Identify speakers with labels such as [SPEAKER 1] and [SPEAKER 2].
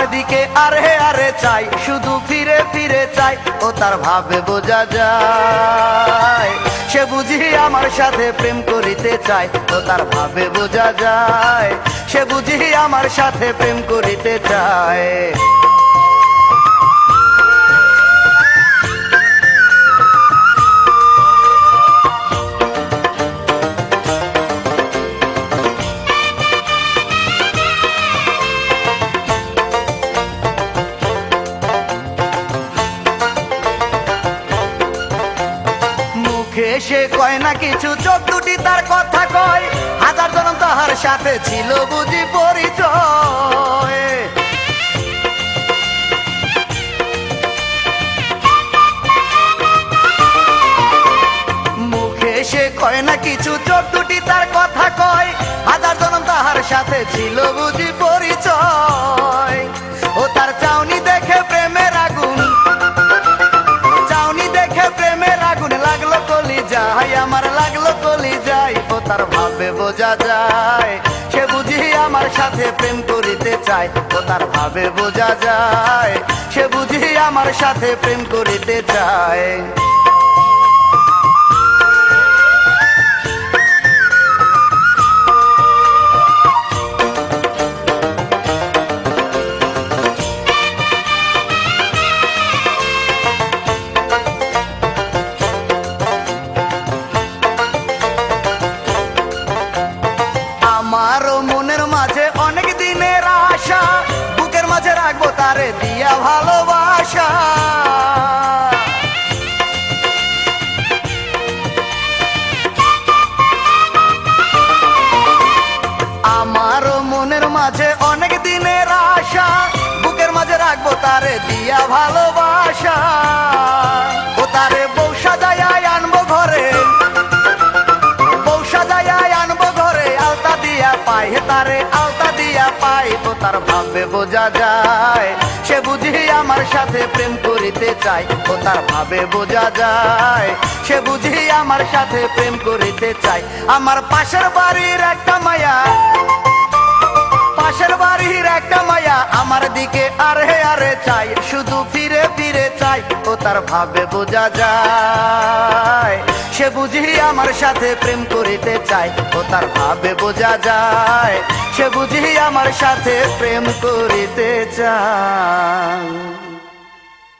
[SPEAKER 1] দিকে আরে আরে চাই। শুধু ফিরে ফিরে চাই। ও তার ভাবে বোঝা যায়। সে বুঝি আমার সাথে প্রেম করিতে চাই ও তার ভাবে বোঝা যায়। সে বুঝি আমার সাথে প্রেম করিতে চায়। মুখে সে কয় না কিছু, চোখ দুটি তার কথা কয়। হাজার জনম তাহার সাথে ছিল বুঝি পরিচয়। সে কয় না কিছু, চোখ দুটি তার কথা কয়। হাজার জনম তাহার সাথে ছিল বুঝি তার ভাবে বোঝা যায়। সে বুঝি আমার সাথে প্রেম করিতে চায় ও তার ভাবে বোঝা যায়। সে বুঝি আমার সাথে প্রেম করিতে চায়। আমারও মনের মাঝে অনেক দিনের আশা বুকের মাঝে রাখব তারে দিয়া ভালোবাসা। তার ভাবে বোঝা যায়। সে বুঝি আমার সাথে প্রেম করিতে চাই ও তার ভাবে বোঝা যায়। সে বুঝি আমার সাথে প্রেম করিতে চাই আমার পাশের বাড়ির একটা মায়া। পাশের বাড়ির একটা মায়া আমার দিকে আরে আরে চাই শুধু ফিরে ফিরে চাই ও তার ভাবে বোঝা যায়। সে বুঝি আমার সাথে প্রেম করিতে চাই ও তার ভাবে বোঝা যায়। সে বুঝি আমার সাথে প্রেম করিতে চায়।